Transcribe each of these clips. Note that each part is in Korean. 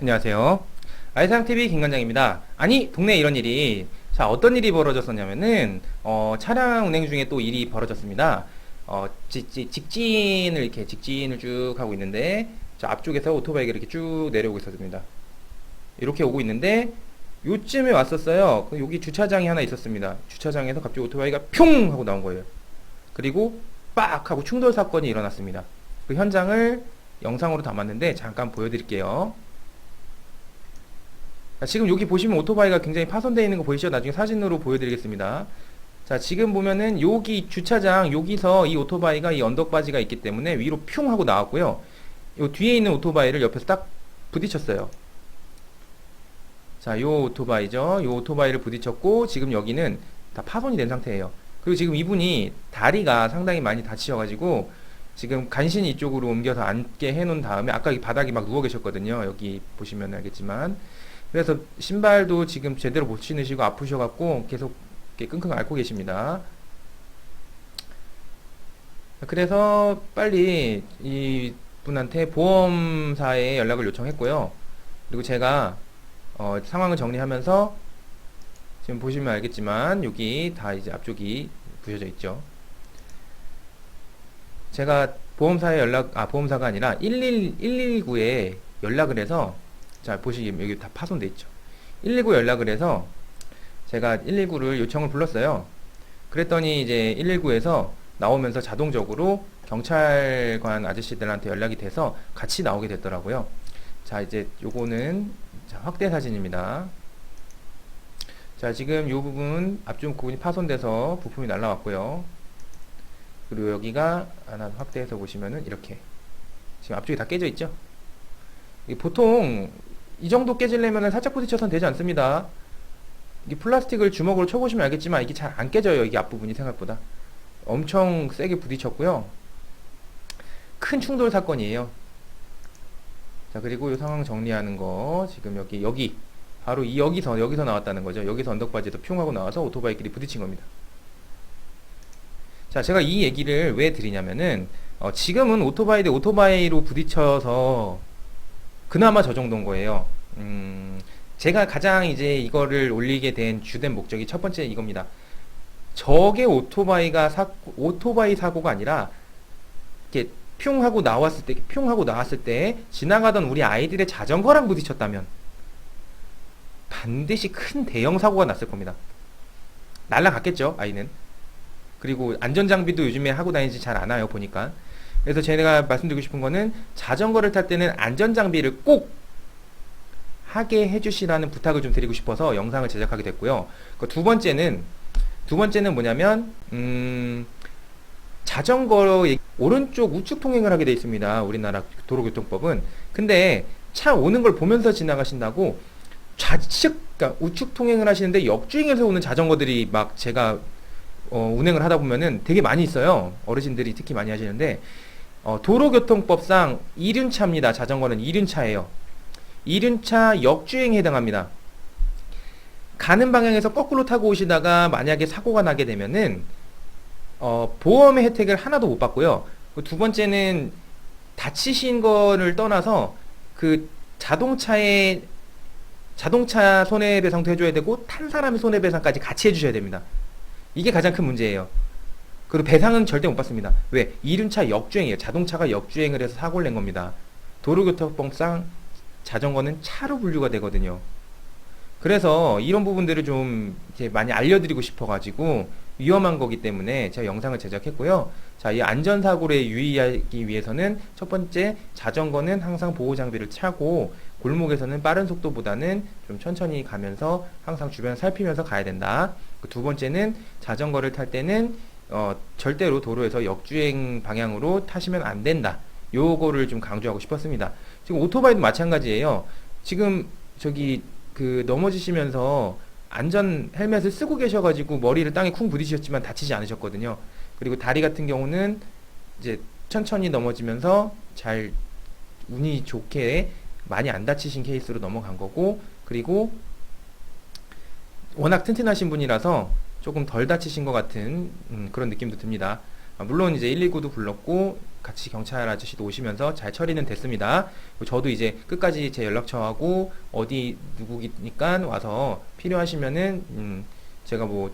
안녕하세요. 아이상TV 김관장입니다. 아니, 동네에 이런 일이, 자, 어떤 일이 벌어졌었냐면은, 어, 차량 운행 중에 또 일이 벌어졌습니다. 어, 직, 직, 직진을 이렇게, 직진을 쭉 하고 있는데, 자, 앞쪽에서 오토바이가 이렇게 쭉 내려오고 있었습니다. 이렇게 오고 있는데, 요쯤에 왔었어요. 그 여기 주차장이 하나 있었습니다. 주차장에서 갑자기 오토바이가 뿅! 하고 나온 거예요. 그리고 빡! 하고 충돌 사건이 일어났습니다. 그 현장을 영상으로 담았는데, 잠깐 보여드릴게요. 자, 지금 여기 보시면 오토바이가 굉장히 파손되어 있는 거 보이시죠? 나중에 사진으로 보여드리겠습니다. 자, 지금 보면은 여기 주차장 여기서 이 오토바이가 이 언덕바지가 있기 때문에 위로 퓨 하고 나왔고요. 요 뒤에 있는 오토바이를 옆에서 딱 부딪혔어요. 자, 요 오토바이죠. 요 오토바이를 부딪혔고 지금 여기는 다 파손이 된 상태예요. 그리고 지금 이분이 다리가 상당히 많이 다치셔가지고 지금 간신히 이쪽으로 옮겨서 앉게 해놓은 다음에 아까 이 바닥에 막 누워 계셨거든요. 여기 보시면 알겠지만 그래서 신발도 지금 제대로 못 신으시고 아프셔갖고 계속 끙끙 앓고 계십니다. 그래서 빨리 이 분한테 보험사에 연락을 요청했고요. 그리고 제가 어, 상황을 정리하면서 지금 보시면 알겠지만 여기 다 이제 앞쪽이 부셔져 있죠. 제가 보험사에 연락, 아, 보험사가 아니라 111, 119에 연락을 해서 자, 보시면 여기 다 파손돼 있죠. 119 연락을 해서 제가 119를 요청을 불렀어요. 그랬더니 이제 119에서 나오면서 자동적으로 경찰관 아저씨들한테 연락이 돼서 같이 나오게 됐더라고요. 자, 이제 요거는 자, 확대 사진입니다. 자, 지금 요 부분 앞쪽 부분이 파손돼서 부품이 날라왔고요. 그리고 여기가 하나 확대해서 보시면은 이렇게 지금 앞쪽이 다 깨져 있죠. 보통 이 정도 깨지려면 살짝 부딪혀선 되지 않습니다. 이 플라스틱을 주먹으로 쳐보시면 알겠지만 이게 잘 안 깨져요. 이게 앞부분이 생각보다. 엄청 세게 부딪혔고요. 큰 충돌 사건이에요. 자, 그리고 이 상황 정리하는 거 지금 여기 여기 바로 이 여기서 여기서 나왔다는 거죠. 여기서 언덕바지에서 뿅 하고 나와서 오토바이끼리 부딪힌 겁니다. 자, 제가 이 얘기를 왜 드리냐면은 어, 지금은 오토바이 대 오토바이로 부딪혀서 그나마 저 정도인 거예요. 음, 제가 가장 이제 이거를 올리게 된 주된 목적이 첫 번째 이겁니다. 저게 오토바이가 사, 오토바이 사고가 아니라 이렇게 뿅 하고 나왔을 때, 뿅 하고 나왔을 때 지나가던 우리 아이들의 자전거랑 부딪혔다면 반드시 큰 대형 사고가 났을 겁니다. 날라갔겠죠, 아이는. 그리고 안전장비도 요즘에 하고 다니지 잘 않아요, 보니까. 그래서 제가 말씀드리고 싶은 거는 자전거를 탈 때는 안전장비를 꼭 하게 해주시라는 부탁을 좀 드리고 싶어서 영상을 제작하게 됐고요. 그 두 번째는, 두 번째는 뭐냐면, 음, 자전거 오른쪽 우측 통행을 하게 돼 있습니다. 우리나라 도로교통법은. 근데 차 오는 걸 보면서 지나가신다고 좌측, 그러니까 우측 통행을 하시는데 역주행해서 오는 자전거들이 막 제가 어, 운행을 하다 보면은 되게 많이 있어요. 어르신들이 특히 많이 하시는데 어, 도로교통법상 이륜차입니다. 자전거는 이륜차예요. 이륜차 역주행에 해당합니다. 가는 방향에서 거꾸로 타고 오시다가 만약에 사고가 나게 되면은 어, 보험의 혜택을 하나도 못 받고요. 그두 번째는 다치신 거를 떠나서 그 자동차의 자동차 손해배상도 해줘야 되고 탄 사람의 손해배상까지 같이 해주셔야 됩니다. 이게 가장 큰 문제예요. 그리고 배상은 절대 못 받습니다. 왜? 이륜차 역주행이에요. 자동차가 역주행을 해서 사고를 낸 겁니다. 도로교통법상 자전거는 차로 분류가 되거든요. 그래서 이런 부분들을 좀 이제 많이 알려드리고 싶어가지고 위험한 거기 때문에 제가 영상을 제작했고요. 자, 이 안전사고를 유의하기 위해서는 첫 번째, 자전거는 항상 보호장비를 차고 골목에서는 빠른 속도보다는 좀 천천히 가면서 항상 주변을 살피면서 가야 된다. 그 두 번째는 자전거를 탈 때는 어, 절대로 도로에서 역주행 방향으로 타시면 안 된다. 요거를 좀 강조하고 싶었습니다. 지금 오토바이도 마찬가지예요. 지금 저기 그 넘어지시면서 안전 헬멧을 쓰고 계셔가지고 머리를 땅에 쿵 부딪히셨지만 다치지 않으셨거든요. 그리고 다리 같은 경우는 이제 천천히 넘어지면서 잘 운이 좋게 많이 안 다치신 케이스로 넘어간 거고 그리고 워낙 튼튼하신 분이라서 조금 덜 다치신 것 같은 음, 그런 느낌도 듭니다. 아, 물론 이제 119도 불렀고 같이 경찰 아저씨도 오시면서 잘 처리는 됐습니다. 저도 이제 끝까지 제 연락처하고 어디 누구니까 와서 필요하시면은 음, 제가 뭐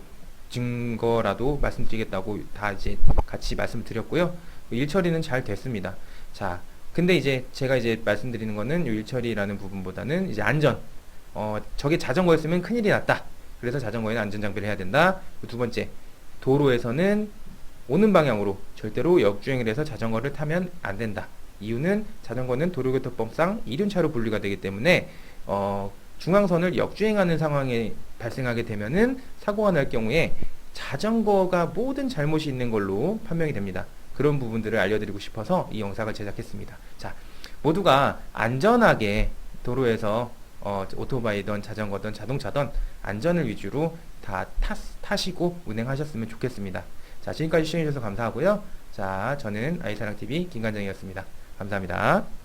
증거라도 말씀드리겠다고 다 이제 같이 말씀드렸고요. 일 처리는 잘 됐습니다. 자, 근데 이제 제가 이제 말씀드리는 거는 이일 처리라는 부분보다는 이제 안전. 어, 저게 자전거였으면 큰일이 났다. 그래서 자전거에는 안전 장비를 해야 된다. 두 번째, 도로에서는 오는 방향으로 절대로 역주행을 해서 자전거를 타면 안 된다. 이유는 자전거는 도로교통법상 이륜차로 분류가 되기 때문에 어, 중앙선을 역주행하는 상황이 발생하게 되면은 사고가 날 경우에 자전거가 모든 잘못이 있는 걸로 판명이 됩니다. 그런 부분들을 알려드리고 싶어서 이 영상을 제작했습니다. 자, 모두가 안전하게 도로에서 어, 오토바이든 자전거든 자동차든 안전을 위주로 다 타, 타시고 운행하셨으면 좋겠습니다. 자, 지금까지 시청해주셔서 감사하고요. 자, 저는 아이사랑TV 김관정이었습니다. 감사합니다.